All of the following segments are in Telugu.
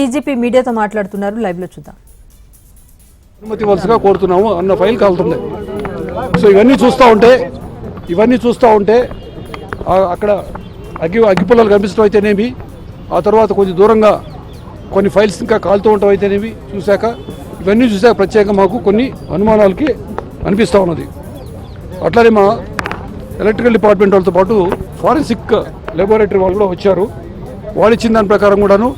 డీజీపీ మీడియాతో మాట్లాడుతున్నారు. లైవ్లో చూద్దాం. అనుమతి వలసగా కోరుతున్నాము. అన్న ఫైల్ కాలుతుంది. సో ఇవన్నీ చూస్తూ ఉంటే ఇవన్నీ చూస్తూ ఉంటే అక్కడ అగ్గి అగ్గిపుల్లలు కనిపిస్తూ అయితేనేమి ఆ తర్వాత కొంచెం దూరంగా కొన్ని ఫైల్స్ ఇంకా కాలుతూ ఉండటం అయితేనేమి చూశాక ఇవన్నీ చూశాక ప్రత్యేకంగా మాకు కొన్ని అనుమానాలకి అనిపిస్తూ ఉన్నది. అట్లానే మా ఎలక్ట్రికల్ డిపార్ట్మెంట్ వాళ్ళతో పాటు ఫారెన్సిక్ లెబొరేటరీ వాళ్ళు కూడా వచ్చారు. వాళ్ళు ఇచ్చిన దాని ప్రకారం కూడాను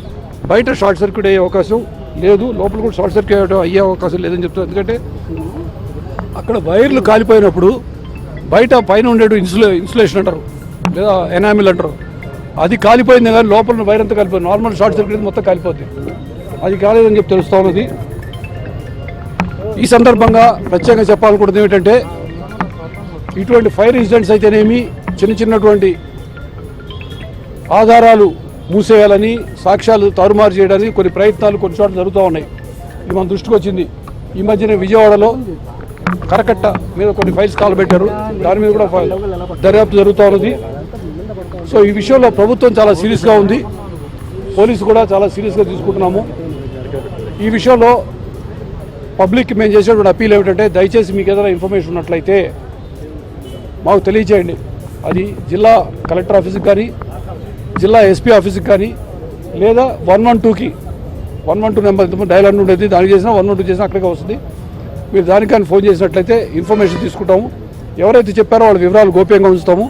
బయట షార్ట్ సర్క్యూట్ అయ్యే అవకాశం లేదు. లోపల కూడా షార్ట్ సర్క్యూట్ అయ్యే అవకాశం లేదని చెప్తారు ఎందుకంటే అక్కడ వైర్లు కాలిపోయినప్పుడు బయట పైన ఉండేటు ఇన్సులే ఇన్సులేషన్ అంటారు. లేదా ఎనామిల్ అంటారు. అది కాలిపోయింది కానీ లోపల వైర్ అంతా కాలిపోయింది. నార్మల్ షార్ట్ సర్క్యూట్ మొత్తం కాలిపోతుంది అది కాలేదని చెప్పి తెలుస్తూ ఉన్నది. ఈ సందర్భంగా ప్రత్యేకంగా చెప్పాలనుకుంటుంది ఏమిటంటే ఇటువంటి ఫైర్ ఇన్సిడెంట్స్ అయితేనేమి చిన్న చిన్నటువంటి ఆధారాలు మూసేయాలని సాక్ష్యాలు తారుమారు చేయడానికి కొన్ని ప్రయత్నాలు కొన్ని చోట్ల జరుగుతూ ఉన్నాయి. ఇది మన దృష్టికి వచ్చింది. ఈ మధ్యన విజయవాడలో కరకట్ట మీద కొన్ని ఫైల్స్ కాల్ పెట్టారు. దాని మీద కూడా ఫైల్ దర్యాప్తు జరుగుతూ ఉన్నది. సో ఈ విషయంలో ప్రభుత్వం చాలా సీరియస్గా ఉంది. పోలీసు కూడా చాలా సీరియస్గా తీసుకుంటున్నాము. ఈ విషయంలో పబ్లిక్ మేము చేసేటువంటి అప్పీల్ ఏమిటంటే దయచేసి మీకు ఏదైనా ఇన్ఫర్మేషన్ ఉన్నట్లయితే మాకు తెలియచేయండి అది జిల్లా కలెక్టర్ ఆఫీస్కి కానీ జిల్లా ఎస్పీ ఆఫీస్కి కానీ లేదా వన్ వన్ టూకి one one two number dial అని ఉండేది దానికి చేసినా వన్ వన్ టూ చేసినా అక్కడికే వస్తుంది. మీరు దానికని ఫోన్ చేసినట్లయితే ఇన్ఫర్మేషన్ తీసుకుంటాము. ఎవరైతే చెప్పారో వాళ్ళ వివరాలు గోప్యంగా ఉంచుతాము.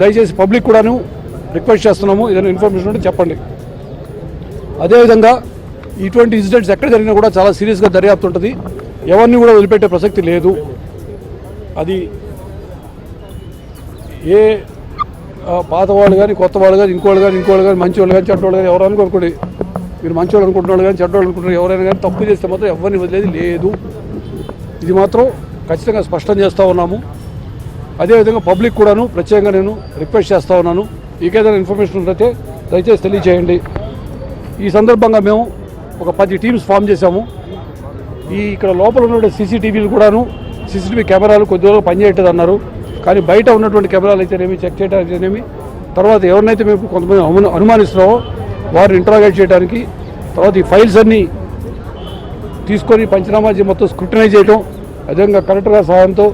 దయచేసి పబ్లిక్ కూడాను రిక్వెస్ట్ చేస్తున్నాము. ఏదైనా ఇన్ఫర్మేషన్ ఉంటే చెప్పండి. అదేవిధంగా ఇటువంటి ఇన్సిడెంట్స్ ఎక్కడ జరిగినా కూడా చాలా సీరియస్గా దర్యాప్తు ఉంటుంది. ఎవరిని కూడా వదిలిపెట్టే ప్రసక్తి లేదు. అది ఏ పాత వాళ్ళు కానీ కొత్త వాళ్ళు కానీ ఇంకోళ్ళు కానీ ఇంకోళ్ళు కానీ మంచి వాళ్ళు కానీ చెడ్డవాళ్ళు కానీ ఎవరు అనుకోండి మీరు మంచివాళ్ళు అనుకుంటున్నాడు కానీ చెడ్డవాళ్ళు అనుకుంటున్నారు ఎవరైనా కానీ తప్పు చేస్తే మాత్రం ఎవరిని వదిలేదు లేదు. ఇది మాత్రం ఖచ్చితంగా స్పష్టం చేస్తూ ఉన్నాము. అదేవిధంగా పబ్లిక్ కూడాను ప్రత్యేకంగా నేను రిక్వెస్ట్ చేస్తూ ఉన్నాను. ఇంకేదైనా ఇన్ఫర్మేషన్ ఉంటే దయచేసి తెలియజేయండి ఈ సందర్భంగా మేము ఒక పది టీమ్స్ ఫామ్ చేశాము. ఈ ఇక్కడ లోపల ఉన్న సీసీటీవీలు కూడాను సీసీటీవీ కెమెరాలు కొద్ది రోజులు పనిచేయట్లేదు అన్నారు కానీ బయట ఉన్నటువంటి కెమెరాలు అయితేనేమి చెక్ చేయడానికి అయితేనేమి తర్వాత ఎవరినైతే మేము కొంతమంది అను అనుమానిస్తున్నామో వారిని ఇంటరాగేట్ చేయడానికి తర్వాత ఈ ఫైల్స్ అన్నీ తీసుకొని పంచనామా మొత్తం స్క్రూటనైజ్ చేయడం అదేవిధంగా కలెక్టర్ గారి సహాయంతో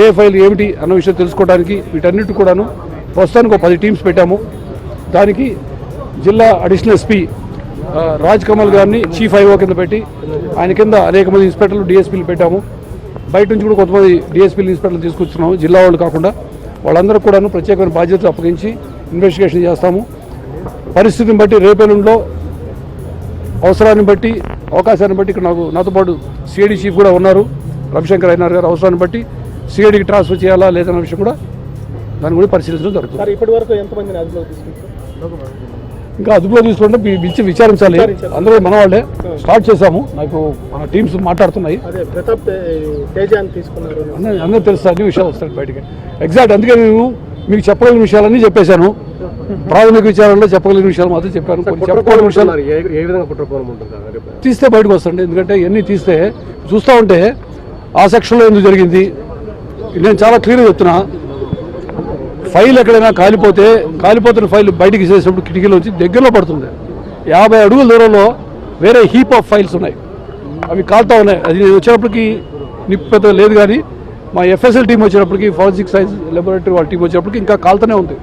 ఏ ఫైల్ ఏమిటి అన్న విషయం తెలుసుకోవడానికి వీటన్నిటి కూడాను ప్రస్తుతానికి ఒక పది టీమ్స్ పెట్టాము. దానికి జిల్లా అడిషనల్ ఎస్పీ రాజ్ కమల్ గారిని చీఫ్ ఐఓ కింద పెట్టి ఆయన కింద అనేక మంది ఇన్స్పెక్టర్లు డిఎస్పీలు పెట్టాము. బయట నుంచి కూడా కొంతమంది డిఎస్పీలు ఇన్స్పెక్టర్లు తీసుకొచ్చున్నాము జిల్లా వాళ్ళు కాకుండా వాళ్ళందరూ కూడాను ప్రత్యేకమైన బాధ్యతలు అప్పగించి ఇన్వెస్టిగేషన్ చేస్తాము. పరిస్థితిని బట్టి రేపెల్లుండిలో అవసరాన్ని బట్టి అవకాశాన్ని బట్టి ఇక్కడ నాకు నాతో పాటు సిఐడి చీఫ్ కూడా ఉన్నారు. రవిశంకర్ అయినారు గారు అవసరాన్ని బట్టి సిఐడికి ట్రాన్స్ఫర్ చేయాలా లేదన్న విషయం కూడా దాన్ని కూడా పరిశీలించడం జరుగుతుంది. ఇప్పటి వరకు తీసుకుంటారు ఇంకా అదుపులో తీసుకుంటే పిలిచి విచారించాలి. అందరూ మన వాళ్ళే స్టార్ట్ చేశాము. నాకు మన టీమ్స్ మాట్లాడుతున్నాయి. అందరూ తెలుసు అన్ని విషయాలు వస్తాయి బయటికి. ఎగ్జాక్ట్ అందుకే నేను మీకు చెప్పగలిగిన విషయాలన్నీ చెప్పేశాను. ప్రాథమిక విచారంలో చెప్పగలిగిన విషయాలు మాత్రం చెప్పాను. కొన్ని చెప్పకూడని విషయాలు తీస్తే బయటకు వస్తుంది ఎందుకంటే ఇవన్నీ తీస్తే చూస్తూ ఉంటే ఆ సెక్షన్లో ఎందుకు జరిగింది? నేను చాలా క్లియర్గా చెప్తున్నా. ఫైల్ ఎక్కడైనా కాలిపోతే కాలిపోతున్న ఫైల్ బయటికి చేసేటప్పుడు కిటికీలో వచ్చి దగ్గరలో పడుతుంది. యాభై అడుగుల దూరంలో వేరే హీప్ ఆఫ్ ఫైల్స్ ఉన్నాయి. అవి కాలుతా ఉన్నాయి. అది వచ్చేటప్పటికి నిప్పు లేదు కానీ మా ఎఫ్ఎస్ఎల్ టీం వచ్చేటప్పటికి ఫారెన్సిక్ సైన్స్ లెబొరేటరీ వాళ్ళ టీం వచ్చేటప్పటికి ఇంకా కాలుతూనే ఉంది.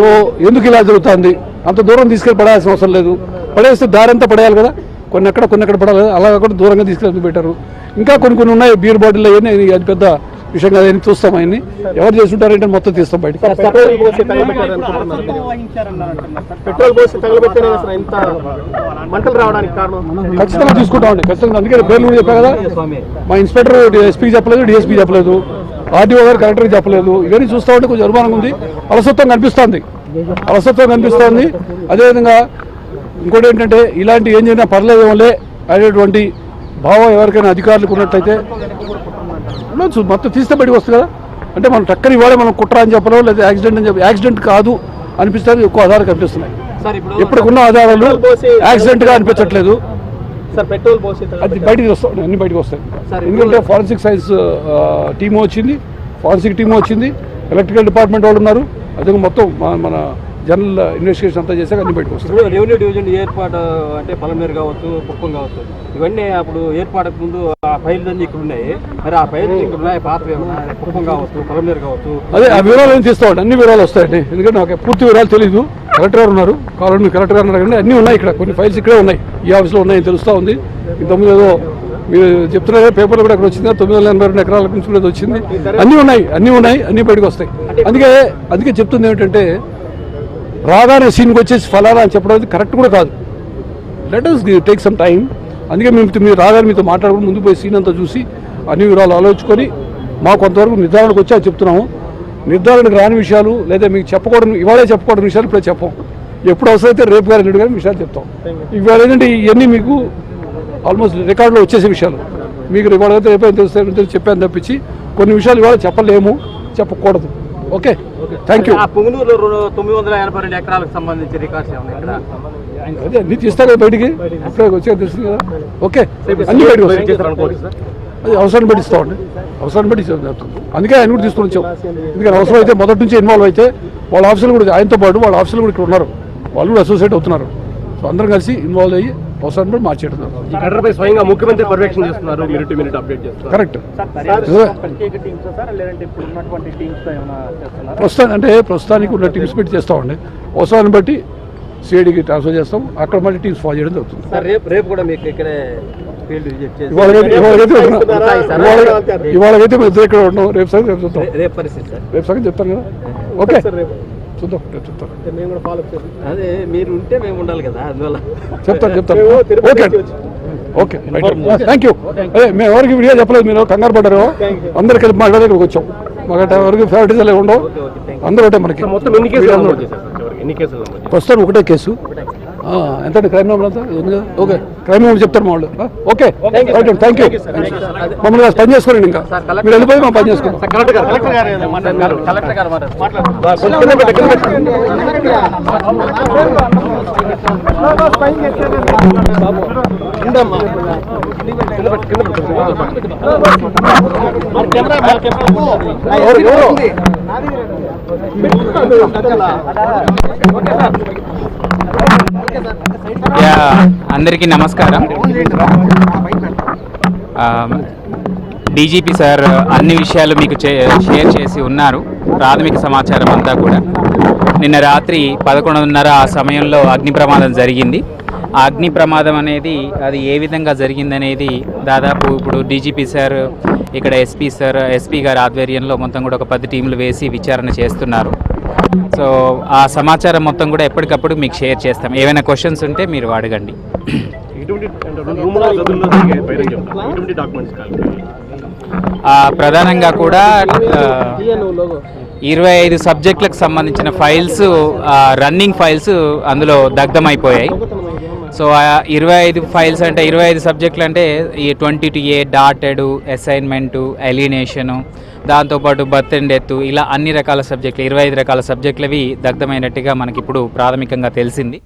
సో ఎందుకు ఇలా జరుగుతుంది? అంత దూరం తీసుకెళ్ళి పడాల్సిన అవసరం లేదు. పడేస్తే దారంతా పడేయాలి కదా. కొన్ని ఎక్కడ కొన్ని ఎక్కడ పడాలి అలా కాకుండా దూరంగా తీసుకెళ్ళి పెట్టారు. ఇంకా కొన్ని కొన్ని ఉన్నాయి. బీర్ బాటిల్ అవన్నీ అది పెద్ద విషయం కాదు అవన్నీ చూస్తాం అవన్నీ ఎవరు చేస్తుంటారంటే మొత్తం తీస్తాం బయట ఖచ్చితంగా తీసుకుంటామండి ఖచ్చితంగా. అందుకే పేర్లు కూడా చెప్పా కదా. మా ఇన్స్పెక్టర్ ఎస్పీకి చెప్పలేదు డిఎస్పీ చెప్పలేదు. ఆర్డీఓ గారు కలెక్టర్కి చెప్పలేదు. ఇవన్నీ చూస్తూ ఉంటే కొంచెం అనుమానంగా ఉంది. అలసత్వం కనిపిస్తోంది. అలసత్వం కనిపిస్తోంది. అదేవిధంగా ఇంకోటి ఏంటంటే ఇలాంటి ఏం చేసినా పర్లేదేమోలే అనేటువంటి భావం ఎవరికైనా అధికారులకు ఉన్నట్లయితే ఉండొచ్చు మొత్తం తీస్తే బయటకు వస్తుంది కదా. అంటే మనం టక్కని ఇవాళ మనం కుట్ర అని చెప్పడం లేదా యాక్సిడెంట్ అని చెప్పి యాక్సిడెంట్ కాదు అనిపిస్తే ఎక్కువ ఆధారాలు కనిపిస్తున్నాయి. ఇప్పటికున్న ఆధారాలు యాక్సిడెంట్గా అనిపించట్లేదు. అది బయటికి వస్తాయి అన్ని బయటకు వస్తాయి. ఎందుకంటే ఫారెన్సిక్ సైన్స్ టీమ్ వచ్చింది ఫారెన్సిక్ టీమ్ వచ్చింది ఎలక్ట్రికల్ డిపార్ట్మెంట్ వాళ్ళు ఉన్నారు. అదే మొత్తం మన- మన జనరల్ ఇన్వెస్టిగేషన్ అంతా చేశాక అన్ని బయటకు వస్తాయి. రెవెన్యూ డివిజన్ ఏర్పాటు అంటే పలమేరు కావచ్చు కుప్పం కావచ్చు ఇవన్నీ అప్పుడు ఏర్పాటుకు ముందు ఆ ఫైల్స్ అన్ని ఇక్కడ ఉన్నాయి. మరి ఆ ఫైల్స్ ఇక్కడ ఉన్నాయి పాత కుప్పం కావచ్చు పలమేరు కావచ్చు. అదే ఆ వివరాలు ఏం తీస్తామండి అన్ని వివరాలు వస్తాయండి. ఎందుకంటే నాకు పూర్తి వివరాలు తెలియదు కలెక్టర్ గారు ఉన్నారు. మీరు కలెక్టర్ గారు అడగండి. అన్నీ ఉన్నాయి ఇక్కడ. కొన్ని ఫైల్స్ ఇక్కడే ఉన్నాయి. ఈ ఆఫీస్లో ఉన్నాయని తెలుస్తూ ఉంది. ఇంతకుముందు ఏదో మీరు చెప్తున్నారు పేపర్లో కూడా అక్కడ వచ్చింది? తొమ్మిది వందల ఎనభై రెండు ఎకరాల నుంచి వచ్చింది. అన్నీ ఉన్నాయి. అన్నీ ఉన్నాయి. అన్నీ బయటకు వస్తాయి. అందుకే అందుకే చెప్తుంది ఏమిటంటే రాగానే సీన్కి వచ్చేసి ఫలానా అని చెప్పడం కరెక్ట్ కూడా కాదు. Let us take some time అందుకే మేము మీరు రాగానే మీతో మాట్లాడుకుని ముందు పోయి సీన్ అంతా చూసి అన్ని వివరాలు ఆలోచించుకొని మా కొంతవరకు నిర్ధారణకు వచ్చి అది చెప్తున్నాము. నిర్ధారణకు రాని విషయాలు లేదా మీకు చెప్పకూడని ఇవాళే చెప్పకూడని విషయాలు ఇప్పుడే చెప్పం. ఎప్పుడు అవసరమైతే రేపు గారు ఎల్లుండి గారి విషయాలు చెప్తాం. ఇవాళ ఏంటంటే ఇవన్నీ మీకు ఆల్మోస్ట్ రికార్డులో వచ్చేసే విషయాలు. మీకు ఇవాళ అయితే రేపు తెలుస్తాయి చెప్పాను తప్పించి కొన్ని విషయాలు ఇవాళ చెప్పలేము చెప్పకూడదు. ఓకే. థ్యాంక్ యూ పుంగనూరులో తొమ్మిది వందల ఎనభై రెండు ఎకరాలకు సంబంధించి రికార్డ్స్ ఏమన్నా ఇక్కడ? అదే తీస్తారు కదా బయటికి? అప్పుడే వచ్చాక తెలుస్తుంది కదా. ఓకే. అన్ని బయటకు అది అవసరాన్ని బట్టి ఇస్తామండి ఇస్తాం చెప్తాం అందుకే ఆయన కూడా తీసుకొని వచ్చాం. ఎందుకంటే అవసరం అయితే మొదటి నుంచి ఇన్వాల్వ్ అయితే వాళ్ళ ఆఫీసులు కూడా ఆయనతో పాటు వాళ్ళ ఆఫీసులు కూడా ఇక్కడ ఉన్నారు. వాళ్ళు కూడా అసోసియేట్ అవుతున్నారు. సో అందరం కలిసి ఇన్వాల్వ్ అయ్యి బట్టి మార్చేయడం జరుగుతుంది. ఈ ఘటనపై స్వయంగా ముఖ్యమంత్రి పర్యవేక్షణ చేస్తున్నారు. మినిట్ టు మినిట్ అప్డేట్ చేస్తున్నారు. కరెక్ట్. ప్రత్యేక టీమ్స్ సార్ లేదంటే ఇప్పుడు ఉన్నటువంటి టీమ్స్ ఏమైనా చేస్తున్నారు? ప్రస్తుతానికి అంటే ప్రస్తుతానికి ఉన్న టీమ్స్ పెట్టి చేస్తామండి. అవసరాన్ని బట్టి సిఐడికి ట్రాన్స్ఫర్ చేస్తాం. అక్కడ మళ్ళీ టీమ్స్ ఫాలో చేయడం జరుగుతుంది. సార్ రేపు రేపు కూడా మీకు ఇక్కడే ఇవాళకైతే సార్. మేము ఇద్దరు ఇక్కడ ఉన్నాం. రేపు సంగతి రేపు సార్. రేపు సంగతి చెప్తాను కదా. ఓకే. చూద్దాం రేపు చెప్తాను. మేము కూడా ఫాలో చేస్తాం అదే మీరు ఉంటే మేము ఉండాలి కదా అందువల్ల. చెప్తాను చెప్తాను. ఓకే. ఓకే థ్యాంక్ యూ అదే మేము ఎవరికి వీడియో చెప్పలేదు మీరు కంగారు పడ్డారు. అందరు కలిపి మాట్లాడే ఇక్కడికి వచ్చాం. మాకు ఎవరికి ఫేవరెటిజం లేవు ఉండవు. అందరూ ఒకటే మనకి. మొత్తం ఎన్ని కేసులు నమోదు చేశారు? సార్ చివరికి? ఎన్ని కేసులు నమోదు చేశారు? ప్రస్తుతం ఒకటే కేసు. ఎంత క్రైమ్ నెంబర్ అంతా? ఉంది కదా? ఓకే క్రైమ్ నెంబర్ చెప్తారు మా వాళ్ళు. ఓకే రైట్ థ్యాంక్ యూ మమ్మల్ని పని చేసుకోండి ఇంకా. మీరు వెళ్ళిపోయి మా పని చేసుకోండి. సార్ అందరికీ నమస్కారం. డీజీపీ సార్ అన్ని విషయాలు మీకు చే- షేర్ చేసి ఉన్నారు. ప్రాథమిక సమాచారం అంతా కూడా. నిన్న రాత్రి పదకొండున్నర ఆ సమయంలో అగ్ని ప్రమాదం జరిగింది. ఆ అగ్ని ప్రమాదం అనేది అది ఏ విధంగా జరిగిందనేది దాదాపు ఇప్పుడు డీజీపీ సార్ ఇక్కడ ఎస్పీ సార్ ఎస్పీ గారి ఆధ్వర్యంలో మొత్తం కూడా ఒక పది టీంలు వేసి విచారణ చేస్తున్నారు. సో ఆ సమాచారం మొత్తం కూడా ఎప్పటికప్పుడు మీకు షేర్ చేస్తాం. ఏమైనా క్వశ్చన్స్ ఉంటే మీరు అడగండి. ప్రధానంగా కూడా ఇరవై ఐదు సబ్జెక్టులకు సంబంధించిన ఫైల్స్ రన్నింగ్ ఫైల్స్ అందులో దగ్ధమైపోయాయి. సో ఆ ఇరవై ఐదు ఫైల్స్ అంటే ఇరవై ఐదు సబ్జెక్టులు అంటే ఈ twenty two A dotted assignment alienation దాంతోపాటు బర్త్ అండ్ డెత్ ఇలా అన్ని రకాల సబ్జెక్టులు ఇరవై ఐదు రకాల సబ్జెక్టులవి దగ్ధమైనట్టుగా మనకి ఇప్పుడు ప్రాథమికంగా తెలిసింది.